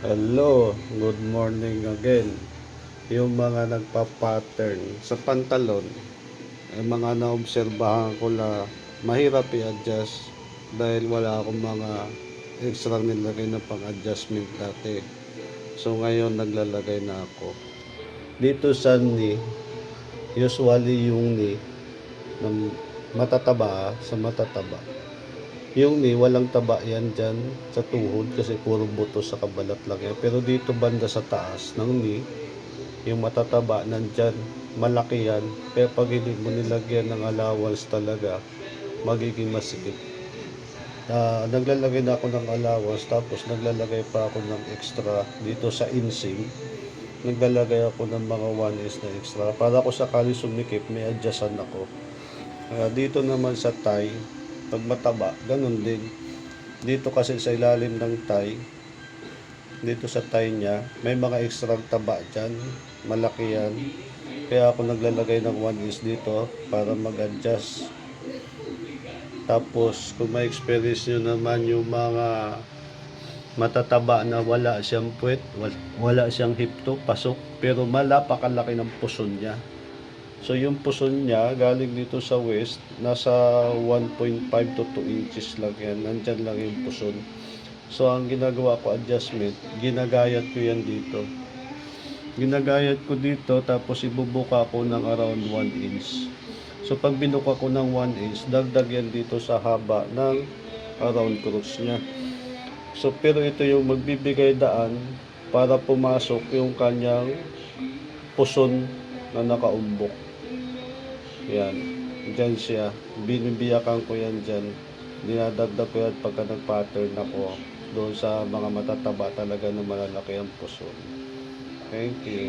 Hello, good morning again. Yung mga nagpa-pattern sa pantalon, ay mga naobserbahan ko na mahirap i-adjust dahil wala akong mga extra nilagay na pang-adjustment dati. So ngayon naglalagay na ako. Dito sa knee, usually yung knee na matataba sa matataba. Yung ni walang taba yan dyan sa tuhod kasi puro buto sa kabalat lang yan. Pero dito banda sa taas ng ni, yung matataba nandyan, malaki yan. Pero pag hindi mo nilagyan ng allowance talaga, magiging masikip. Ah, naglalagay na ako ng allowance tapos naglalagay pa ako ng extra dito sa inseam. Naglalagay ako ng mga 1S na extra para ako sakali sumikip may adjustan ako. Kaya dito naman sa tie, pag mataba, ganun din. Dito kasi sa ilalim ng tie, dito sa tie niya, may mga extra taba dyan. Malaki yan. Kaya ako naglalagay ng 1 is dito para mag-adjust. Tapos, kung may experience nyo naman yung mga matataba na wala siyang puwet, wal- wala siyang hipto, pasok, pero malapakalaki ng puson niya. So yung puson niya galing dito sa west, nasa 1.5 to 2 inches lang yan. Nandyan lang yung puson. So ang ginagawa ko adjustment, ginagayat ko yan dito. Ginagayat ko dito tapos ibubuka ko ng around 1 inch. So pag binuka ko ng 1 inch, dagdag yan dito sa haba ng around crotch niya. So pero ito yung magbibigay daan para pumasok yung kanyang puson na nakaumbok. Yan. Diyan siya. Binibiyakan ko yan dyan. Dinadagdag ko yan pagka nag-pattern ako. Doon sa mga matataba talaga na malalaki ang puson. Thank you.